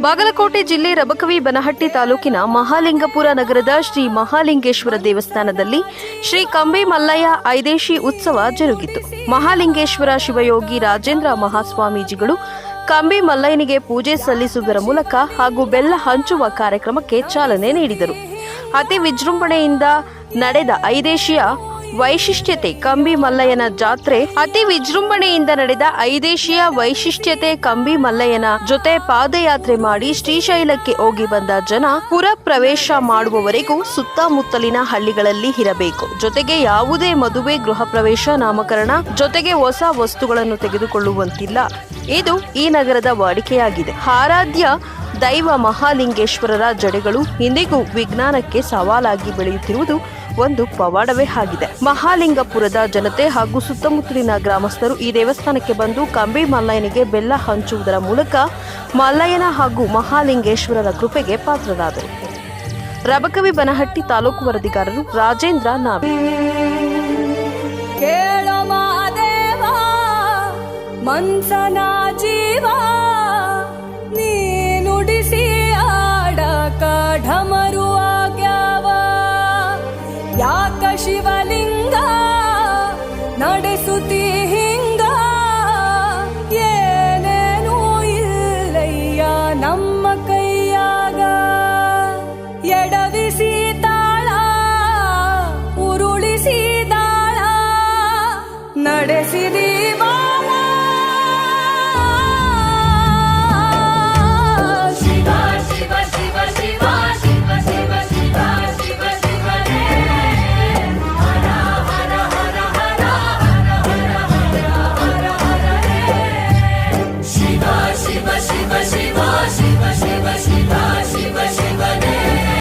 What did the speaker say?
ಬಾಗಲಕೋಟೆ ಜಿಲ್ಲೆ ರಬಕವಿ ಬನಹಟ್ಟಿ ತಾಲೂಕಿನ ಮಹಾಲಿಂಗಪುರ ನಗರದ ಶ್ರೀ ಮಹಾಲಿಂಗೇಶ್ವರ ದೇವಸ್ಥಾನದಲ್ಲಿ ಶ್ರೀ ಕಂಬೆ ಮಲ್ಲಯ್ಯ ಐದೇಶಿ ಉತ್ಸವ ಜರುಗಿತು. ಮಹಾಲಿಂಗೇಶ್ವರ ಶಿವಯೋಗಿ ರಾಜೇಂದ್ರ ಮಹಾಸ್ವಾಮೀಜಿಗಳು ಕಂಬೆ ಮಲ್ಲಯ್ಯನಿಗೆ ಪೂಜೆ ಸಲ್ಲಿಸುವುದರ ಮೂಲಕ ಹಾಗೂ ಬೆಲ್ಲ ಹಂಚುವ ಕಾರ್ಯಕ್ರಮಕ್ಕೆ ಚಾಲನೆ ನೀಡಿದರು. ಅತಿ ವಿಜೃಂಭಣೆಯಿಂದ ನಡೆದ ಐದೇಶಿಯ ವೈಶಿಷ್ಟ್ಯತೆ, ಕಂಬಿ ಮಲ್ಲಯ್ಯನ ಜಾತ್ರೆ, ಅತಿ ವಿಜೃಂಭಣೆಯಿಂದ ನಡೆದ ಐದೇಶಿಯ ವೈಶಿಷ್ಟ್ಯತೆ, ಕಂಬಿ ಮಲ್ಲಯ್ಯನ ಜೊತೆ ಪಾದಯಾತ್ರೆ ಮಾಡಿ ಶ್ರೀಶೈಲಕ್ಕೆ ಹೋಗಿ ಬಂದ ಜನ ಪುರ ಪ್ರವೇಶ ಮಾಡುವವರೆಗೂ ಸುತ್ತಮುತ್ತಲಿನ ಹಳ್ಳಿಗಳಲ್ಲಿ ಇರಬೇಕು. ಜೊತೆಗೆ ಯಾವುದೇ ಮದುವೆ, ಗೃಹ ಪ್ರವೇಶ, ನಾಮಕರಣ, ಜೊತೆಗೆ ಹೊಸ ವಸ್ತುಗಳನ್ನು ತೆಗೆದುಕೊಳ್ಳುವಂತಿಲ್ಲ. ಇದು ಈ ನಗರದ ವಾಡಿಕೆಯಾಗಿದೆ. ಆರಾಧ್ಯ ದೈವ ಮಹಾಲಿಂಗೇಶ್ವರರ ಜಡೆಗಳು ಇಂದಿಗೂ ವಿಜ್ಞಾನಕ್ಕೆ ಸವಾಲಾಗಿ ಬೆಳೆಯುತ್ತಿರುವುದು ಒಂದು ಪವಾಡವೇ ಆಗಿದೆ. ಮಹಾಲಿಂಗಪುರದ ಜನತೆ ಹಾಗೂ ಸುತ್ತಮುತ್ತಲಿನ ಗ್ರಾಮಸ್ಥರು ಈ ದೇವಸ್ಥಾನಕ್ಕೆ ಬಂದು ಕಂಬಿ ಮಲ್ಲಯ್ಯನಿಗೆ ಬೆಲ್ಲ ಹಂಚುವುದರ ಮೂಲಕ ಮಲ್ಲಯ್ಯನ ಹಾಗೂ ಮಹಾಲಿಂಗೇಶ್ವರರ ಕೃಪೆಗೆ ಪಾತ್ರರಾದರು. ರಬಕವಿ ಬನಹಟ್ಟಿ ತಾಲೂಕು ವರದಿಗಾರರು ರಾಜೇಂದ್ರ ನಾವಿ. ಮನ್ಸನಾ ಯಾಕ ಶಿವಲಿಂಗ ನಡೆಸುತ್ತಿ ಹಿಂಗ. ಏನೇನೂ ಇಲ್ಲಯ್ಯ ನಮ್ಮ ಕೈಯಾಗ. ಎಡವಿಸಿ ತಾಳ ಉರುಳಿಸಿ ತಾಳ ನಡೆಸಿದಿ